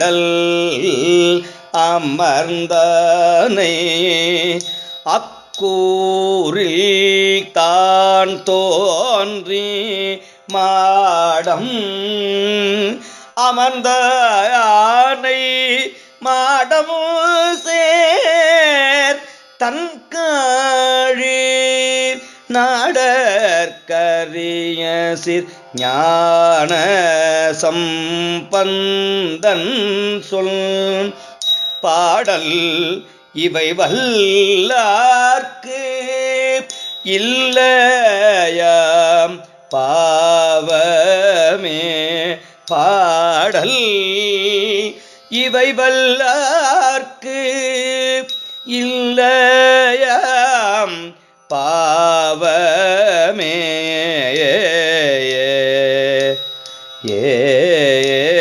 கடல் அமர்ந்தனை அக்கூரில் தான் தோன்றி மாடம் அமர்ந்த யானை மாடம் சேர் தன் காழி நாடற்கரிய சிற் ஞான சம்பந்தன் சொல் பாடல் இவை வல்லார்க்கு இல்லையாம் பாவமே பாடல் இவை வல்லார்க்கு இல்லை பாவமே. ஏ